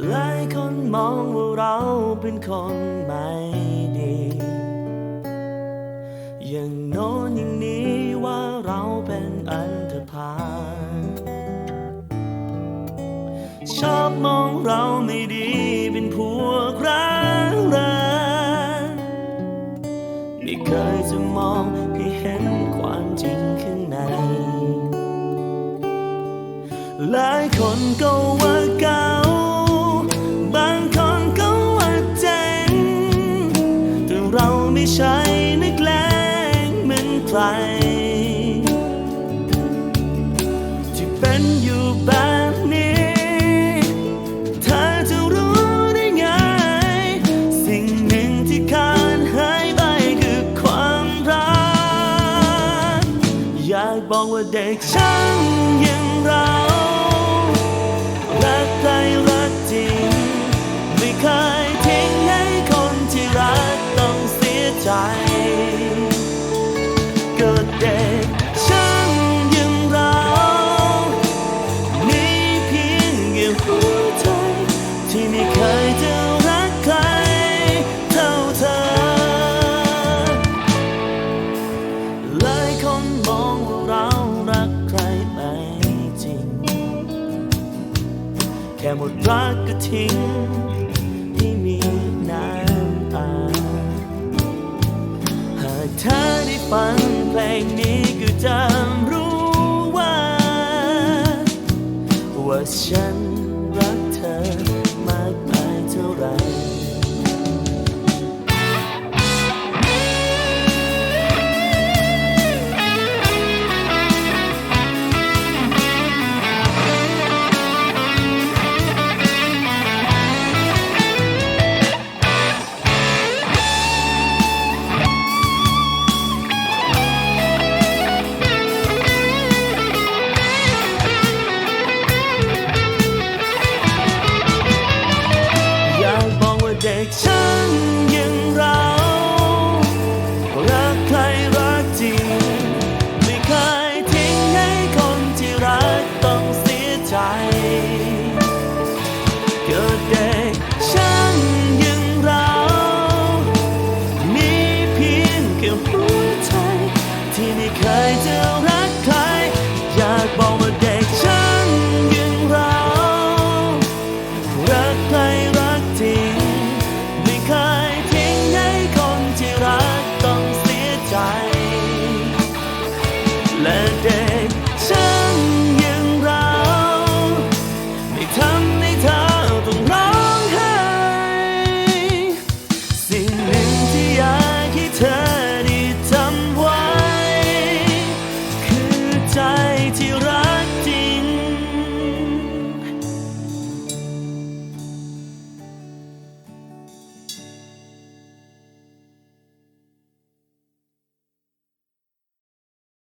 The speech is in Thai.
หลายคนมองว่าเราเป็นคนไม่ดี อย่างโน้นอย่างนี้ว่าเราเป็นอันธพาลชอบมองเราไม่ดีเป็นพวกร้างริงไม่เคยจะมองให้เห็นความจริงข้างใน หลายคนก็ว่า ใคร ที่เป็นอยู่แบบนี้ เธอจะรู้ได้ไง สิ่งหนึ่งที่ขาดหายไปคือความรัก อยากบอกว่าเด็กช่างอย่างเรา ค่หมดรักก็ทิ้งที่มีน้ำตา หากเธอได้ฟังเพลงนี้ก็จะรู้ว่า ว่าฉัน และเด็กฉันยังเราไม่ทำ